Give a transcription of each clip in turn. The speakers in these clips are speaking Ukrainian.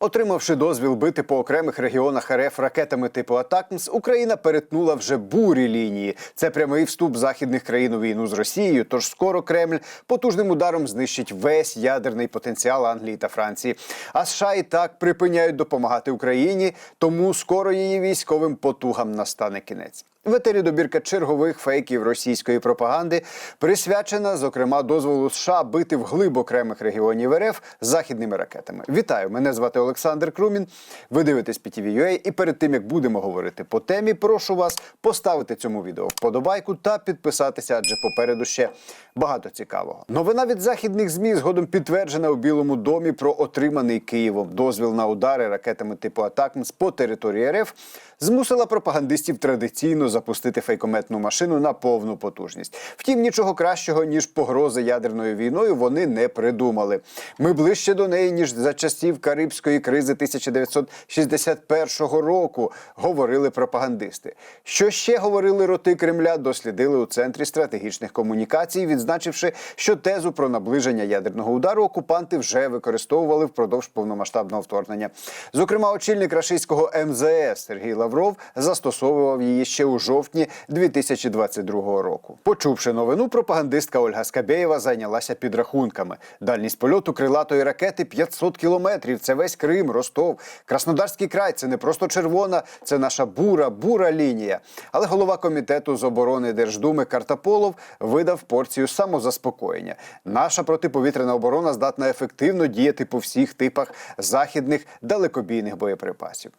Отримавши дозвіл бити по окремих регіонах РФ ракетами типу Атакмс, Україна перетнула вже бурі лінії. Це прямий вступ західних країн у війну з Росією. Тож скоро Кремль потужним ударом знищить весь ядерний потенціал Англії та Франції. А США і так припиняють допомагати Україні, тому скоро її військовим потугам настане кінець. В етері добірка чергових фейків російської пропаганди присвячена, зокрема, дозволу США бити вглиб окремих регіонів РФ західними ракетами. Вітаю! Мене звати Олександр Крумін. Ви дивитесь PTV.ua і перед тим як будемо говорити по темі, прошу вас поставити цьому відео вподобайку та підписатися, адже попереду ще багато цікавого. Новина від західних змі згодом підтверджена у Білому домі про отриманий Києвом дозвіл на удари ракетами типу Атакмс по території РФ змусила пропагандистів традиційно запустити фейкометну машину на повну потужність. Втім, нічого кращого ніж погрози ядерною війною вони не придумали. Ми ближче до неї ніж за часів Карибської кризи 1961 року, говорили пропагандисти. Що ще говорили роти Кремля, дослідили у центрі стратегічних комунікацій, відзначивши, що тезу про наближення ядерного удару окупанти вже використовували впродовж повномасштабного вторгнення. Зокрема, очільник рашистського МЗС Сергій Лавров застосовував її ще у жовтні 2022 року. Почувши новину, пропагандистка Ольга Скабєєва зайнялася підрахунками. Дальність польоту крилатої ракети 500 кілометрів. Це весь Крим, Ростов, Краснодарський край. Це не просто червона, це наша бура, бура лінія. Але голова комітету з оборони Держдуми Картаполов видав порцію самозаспокоєння. Наша протиповітряна оборона здатна ефективно діяти по всіх типах західних далекобійних боєприпасів.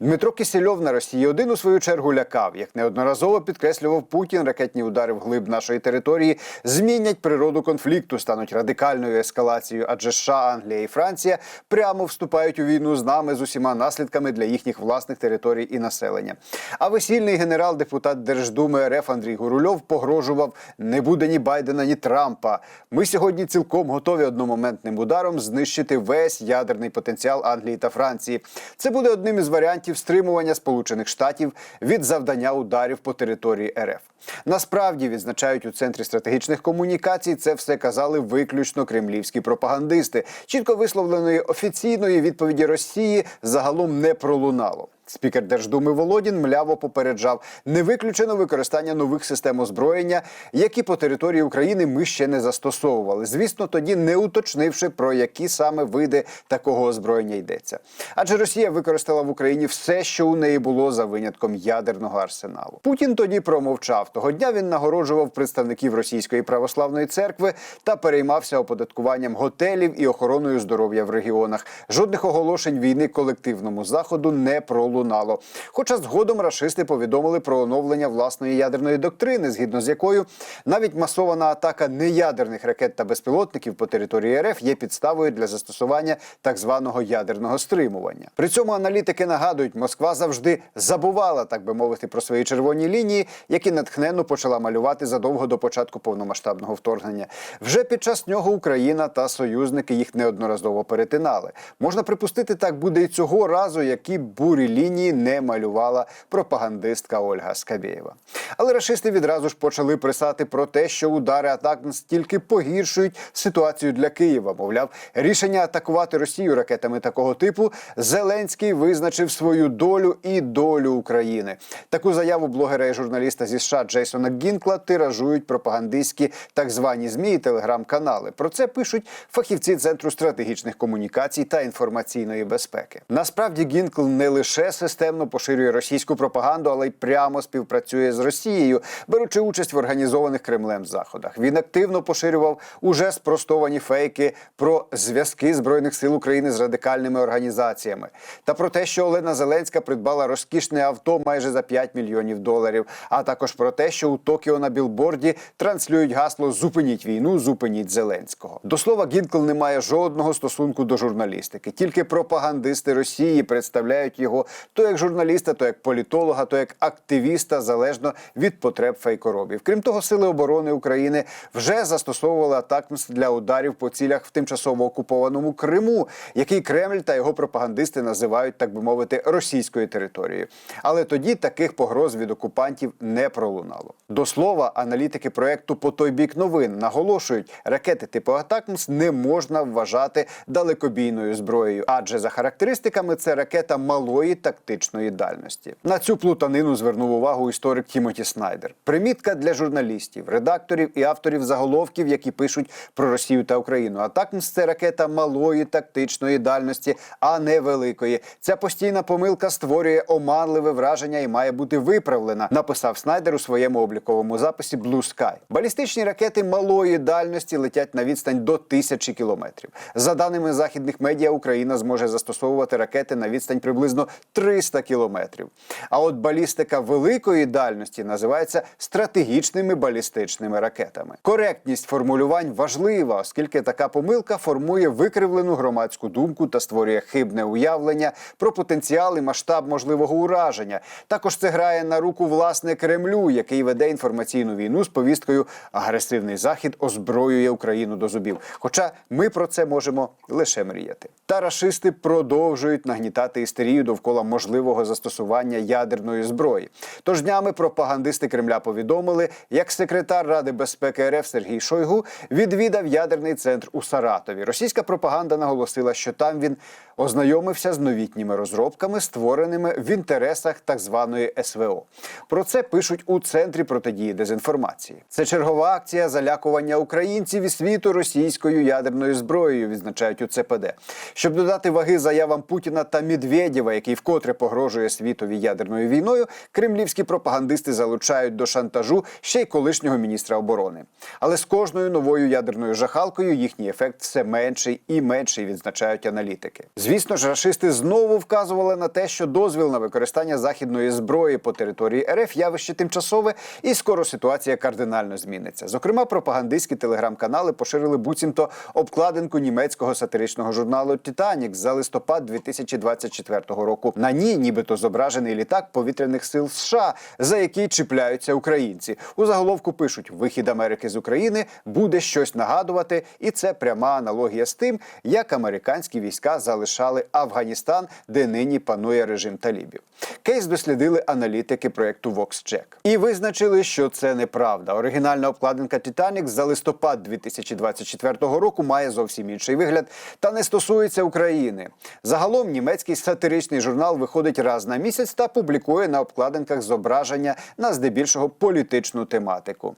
Дмитро Кисельов на Росії один у свою чергу лякав, як неодноразово підкреслював Путін, ракетні удари вглиб нашої території змінять природу конфлікту, стануть радикальною ескалацією, адже США, Англія і Франція прямо вступають у війну з нами з усіма наслідками для їхніх власних територій і населення. А весільний генерал-депутат Держдуми РФ Андрій Гурульов погрожував: не буде ні Байдена, ні Трампа. Ми сьогодні цілком готові одномоментним ударом знищити весь ядерний потенціал Англії та Франції. Це буде одним із варіантів стримування Сполучених Штатів від завдання ударів по території РФ. Насправді відзначають у центрі стратегічних комунікацій. Це все казали виключно кремлівські пропагандисти. Чітко висловленої офіційної відповіді Росії загалом не пролунало. Спікер Держдуми Володін мляво попереджав не виключено використання нових систем озброєння, які по території України ми ще не застосовували. Звісно, тоді не уточнивши про які саме види такого озброєння йдеться. Адже Росія використала в Україні все, що у неї було за винятком ядерного арсеналу. Путін тоді промовчав. Того дня він нагороджував представників російської православної церкви та переймався оподаткуванням готелів і охороною здоров'я в регіонах. Жодних оголошень війни колективному заходу не пролунало лунало. Хоча згодом рашисти повідомили про оновлення власної ядерної доктрини, згідно з якою навіть масована атака неядерних ракет та безпілотників по території РФ є підставою для застосування так званого ядерного стримування. При цьому аналітики нагадують, Москва завжди забувала, так би мовити, про свої червоні лінії, які натхненно почала малювати задовго до початку повномасштабного вторгнення. Вже під час нього Україна та союзники їх неодноразово перетинали. Можна припустити, так буде і цього разу, які бурі лінії лінії не малювала пропагандистка Ольга Скабєєва. Але рашисти відразу ж почали писати про те, що удари атак настільки погіршують ситуацію для Києва. Мовляв, рішення атакувати Росію ракетами такого типу Зеленський визначив свою долю і долю України. Таку заяву блогера і журналіста зі США Джейсона Гінкла тиражують пропагандистські так звані змі і телеграм-канали. Про це пишуть фахівці центру стратегічних комунікацій та інформаційної безпеки. Насправді Гінкл не лише системно поширює російську пропаганду, але й прямо співпрацює з Росією, беручи участь в організованих Кремлем заходах. Він активно поширював уже спростовані фейки про зв'язки збройних сил України з радикальними організаціями та про те, що Олена Зеленська придбала розкішне авто майже за 5 мільйонів доларів. А також про те, що у Токіо на білборді транслюють гасло Зупиніть війну, зупиніть Зеленського. До слова, Гінкл не має жодного стосунку до журналістики, тільки пропагандисти Росії представляють його то як журналіста, то як політолога, то як активіста, залежно від потреб фейкоробів. Крім того, сили оборони України вже застосовували атакмс для ударів по цілях в тимчасово окупованому Криму, який Кремль та його пропагандисти називають, так би мовити, російською територією. Але тоді таких погроз від окупантів не пролунало. До слова, аналітики проекту по той бік новин наголошують, ракети типу Атакмс не можна вважати далекобійною зброєю, адже за характеристиками це ракета малої тактичної дальності. На цю плутанину звернув увагу історик Тімоті Снайдер. Примітка для журналістів, редакторів і авторів заголовків, які пишуть про Росію та Україну. Атакмс це ракета малої тактичної дальності, а не великої. Ця постійна помилка створює оманливе враження і має бути виправлена. Написав Снайдер у своєму обліковому записі Blue Sky. Балістичні ракети малої дальності летять на відстань до тисячі кілометрів. За даними західних медіа, Україна зможе застосовувати ракети на відстань приблизно 300 кілометрів. А от балістика великої дальності називається стратегічними балістичними ракетами. Коректність формулювань важлива, оскільки така помилка формує викривлену громадську думку та створює хибне уявлення про потенціал і масштаб можливого ураження. Також це грає на руку власне Кремлю, який веде інформаційну війну з повісткою агресивний захід озброює Україну до зубів. Хоча ми про це можемо лише мріяти. Та рашисти продовжують нагнітати істерію довкола можливого застосування ядерної зброї. Тож днями пропагандисти Кремля повідомили, як секретар Ради безпеки РФ Сергій Шойгу відвідав ядерний центр у Саратові. Російська пропаганда наголосила, що там він ознайомився з новітніми розробками, створеними в інтересах так званої СВО. Про це пишуть у центрі протидії дезінформації. Це чергова акція залякування українців і світу російською ядерною зброєю, відзначають у ЦПД. Щоб додати ваги заявам Путіна та Медведєва, який вкотре погрожує світові ядерною війною, кремлівські пропагандисти залучають до шантажу ще й колишнього міністра оборони. Але з кожною новою ядерною жахалкою їхній ефект все менший і менший, відзначають аналітики. Звісно ж, рашисти знову вказували на те, що дозвіл на використання західної зброї по території РФ явище тимчасове, і скоро ситуація кардинально зміниться. Зокрема, пропагандистські телеграм-канали поширили буцімто обкладинку німецького сатиричного журналу Титанік за листопад 2024 року. На ній, нібито зображений літак повітряних сил США, за який чіпляються українці. У заголовку пишуть: вихід Америки з України буде щось нагадувати, і це пряма аналогія з тим, як американські війська залишали Афганістан, де нині панує режим талібів. Кейс дослідили аналітики проекту VoxCheck. і визначили, що це неправда. Оригінальна обкладинка Титанік за листопад 2024 року має зовсім інший вигляд та не стосується України. Загалом німецький сатиричний журнал виходить раз на місяць та публікує на обкладинках зображення на здебільшого політичну тематику.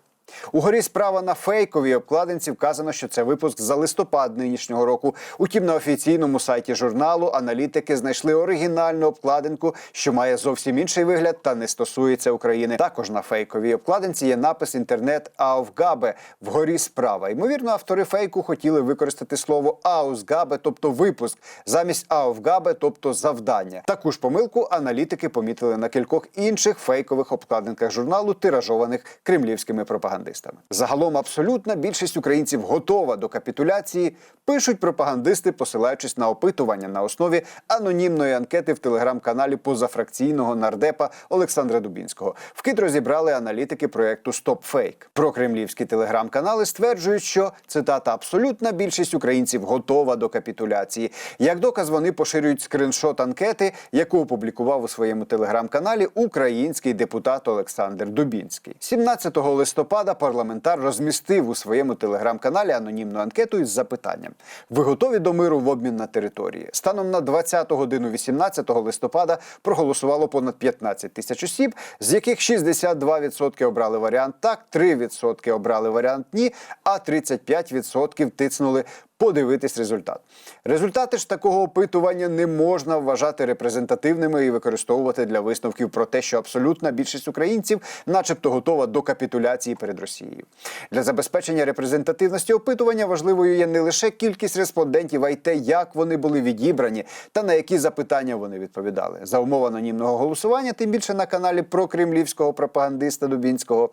Угорі справа на фейковій обкладинці вказано, що це випуск за листопад нинішнього року. Утім, на офіційному сайті журналу аналітики знайшли оригінальну обкладинку, що має зовсім інший вигляд та не стосується України. Також на фейковій обкладинці є напис інтернет Ауфгабе вгорі справа. Ймовірно, автори фейку хотіли використати слово Аусгабе, тобто випуск, замість Ауфгабе, тобто завдання. Таку ж помилку аналітики помітили на кількох інших фейкових обкладинках журналу, тиражованих кремлівськими пропагандистами. Загалом абсолютна більшість українців готова до капітуляції. Пишуть пропагандисти, посилаючись на опитування на основі анонімної анкети в телеграм-каналі позафракційного нардепа Олександра Дубінського. Вкид розібрали аналітики StopFake. Про кремлівські телеграм-канали стверджують, що цитата абсолютна більшість українців готова до капітуляції. Як доказ вони поширюють скриншот анкети, яку опублікував у своєму телеграм-каналі український депутат Олександр Дубінський. 17 листопада парламентар розмістив у своєму телеграм-каналі анонімну анкету із запитанням: Ви готові до миру в обмін на території? Станом на 20 годину 18 листопада проголосувало понад 15 тисяч осіб, з яких 62% обрали варіант так, 3% обрали варіант ні, а 35% тиснули подивитись результат. Результати ж такого опитування не можна вважати репрезентативними і використовувати для висновків про те, що абсолютна більшість українців, начебто, готова до капітуляції перед Росією. Для забезпечення репрезентативності опитування важливою є не лише кількість респондентів, а й те, як вони були відібрані та на які запитання вони відповідали. За умов анонімного голосування, тим більше на каналі прокремлівського пропагандиста Дубінського.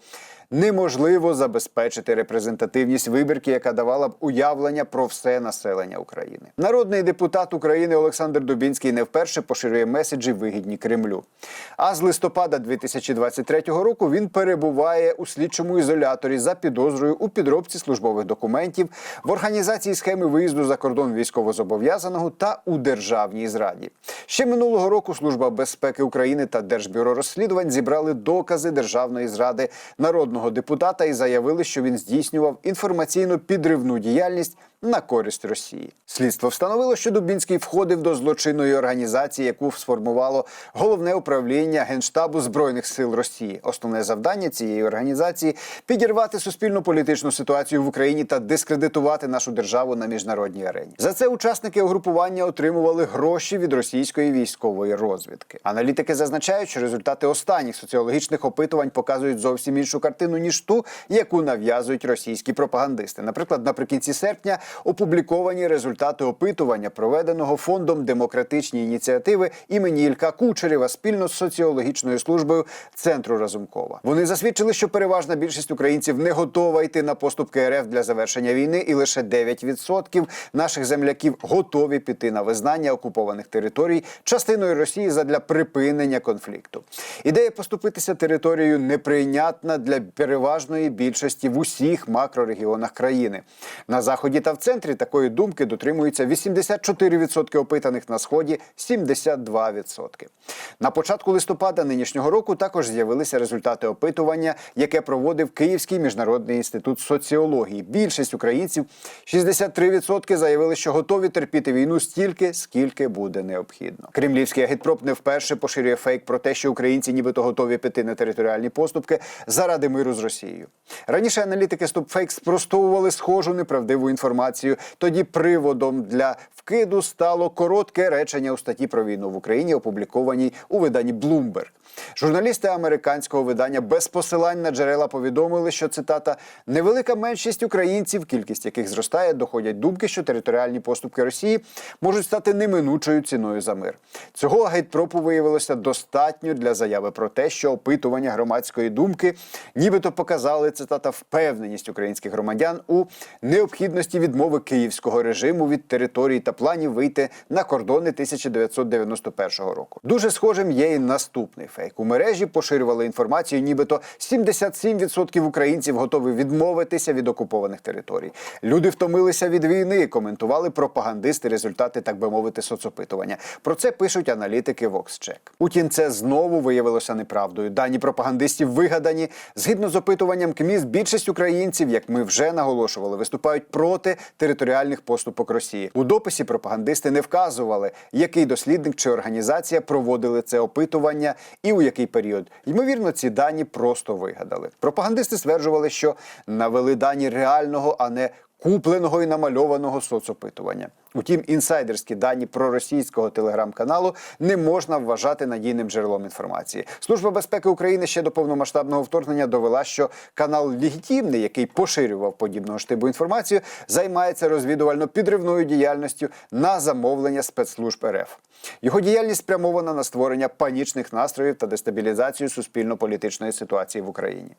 Неможливо забезпечити репрезентативність вибірки, яка давала б уявлення про все населення України. Народний депутат України Олександр Дубінський не вперше поширює меседжі вигідні Кремлю. А з листопада 2023 року він перебуває у слідчому ізоляторі за підозрою у підробці службових документів, в організації схеми виїзду за кордон військовозобов'язаного та у державній зраді. Ще минулого року Служба безпеки України та Держбюро розслідувань зібрали докази державної зради народного депутата і заявили, що він здійснював інформаційно підривну діяльність на користь Росії. Слідство встановило, що Дубінський входив до злочинної організації, яку сформувало головне управління Генштабу збройних сил Росії. Основне завдання цієї організації підірвати суспільну політичну ситуацію в Україні та дискредитувати нашу державу на міжнародній арені. За це учасники угрупування отримували гроші від російської військової розвідки. Аналітики зазначають, що результати останніх соціологічних опитувань показують зовсім іншу картину ніж ту, яку нав'язують російські пропагандисти. Наприклад, наприкінці серпня опубліковані результати опитування, проведеного фондом демократичні ініціативи імені Ілька Кучерєва спільно з соціологічною службою центру Разумкова. Вони засвідчили, що переважна більшість українців не готова йти на поступки РФ для завершення війни, і лише 9% наших земляків готові піти на визнання окупованих територій частиною Росії задля припинення конфлікту. Ідея поступитися територією неприйнятна для переважної більшості в усіх макрорегіонах країни. На заході та в центрі такої думки дотримуються 84% опитаних на сході, 72%. На початку листопада нинішнього року також з'явилися результати опитування, яке проводив Київський міжнародний інститут соціології. Більшість українців 63% заявили, що готові терпіти війну стільки, скільки буде необхідно. Кремлівський агітпроп не вперше поширює фейк про те, що українці нібито готові піти на територіальні поступки заради миру з Росією. Раніше аналітики StopFake спростовували схожу неправдиву інформацію. Тоді приводом для вкиду стало коротке речення у статті про війну в Україні, опублікованій у виданні Bloomberg. Журналісти американського видання без посилань на джерела повідомили, що цитата невелика меншість українців, кількість яких зростає, доходять думки, що територіальні поступки Росії можуть стати неминучою ціною за мир. Цього агітпропу виявилося достатньо для заяви про те, що опитування громадської думки, нібито показали цитата впевненість українських громадян у необхідності відмови київського режиму від території та планів вийти на кордони 1991 року. Дуже схожим є і наступний фейк. У мережі поширювали інформацію, нібито 77% українців готові відмовитися від окупованих територій. Люди втомилися від війни, коментували пропагандисти результати, так би мовити, соцопитування. Про це пишуть аналітики VoxCheck. Утім, це знову виявилося неправдою. Дані пропагандистів вигадані. Згідно з опитуванням КМІС, більшість українців, як ми вже наголошували, виступають проти територіальних поступок Росії. У дописі пропагандисти не вказували, який дослідник чи організація проводили це опитування і у який період. Ймовірно, ці дані просто вигадали. Пропагандисти стверджували, що навели дані реального, а не купленого і намальованого соцопитування. Утім, інсайдерські дані про російського телеграм-каналу не можна вважати надійним джерелом інформації. Служба безпеки України ще до повномасштабного вторгнення довела, що канал легітимний, який поширював подібного штибу інформацію, займається розвідувально-підривною діяльністю на замовлення спецслужб РФ. Його діяльність спрямована на створення панічних настроїв та дестабілізацію суспільно-політичної ситуації в Україні.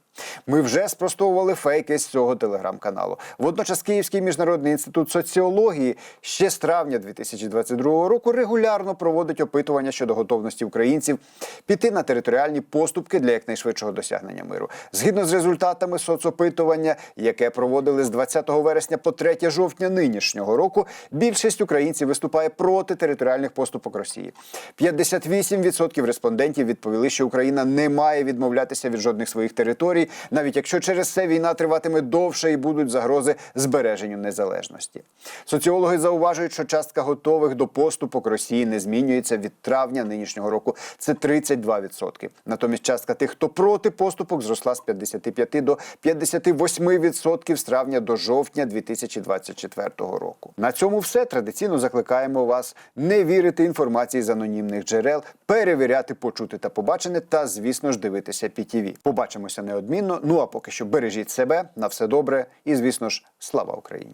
Ми вже спростовували фейки з цього телеграм-каналу. Водночас Київський міжнародний інститут соціології ще з травня 2022 року регулярно проводить опитування щодо готовності українців піти на територіальні поступки для якнайшвидшого досягнення миру. Згідно з результатами соцопитування, яке проводили з 20 вересня по 3 жовтня нинішнього року, більшість українців виступає проти територіальних поступок Росії. 58% респондентів відповіли, що Україна не має відмовлятися від жодних своїх територій, навіть якщо через це війна триватиме довше і будуть загрози збереженню незалежності. Соціологи зауважують, що частка готових до поступок Росії не змінюється від травня нинішнього року. Це 32%. Натомість частка тих, хто проти поступок, зросла з 55 до 58% з травня до жовтня 2024 року. На цьому все традиційно закликаємо вас не вірити інформації з анонімних джерел, перевіряти, почути та побачене, та звісно ж дивитися PTV. Побачимося неодмінно. Ну а поки що бережіть себе на все добре і, звісно ж, слава Україні.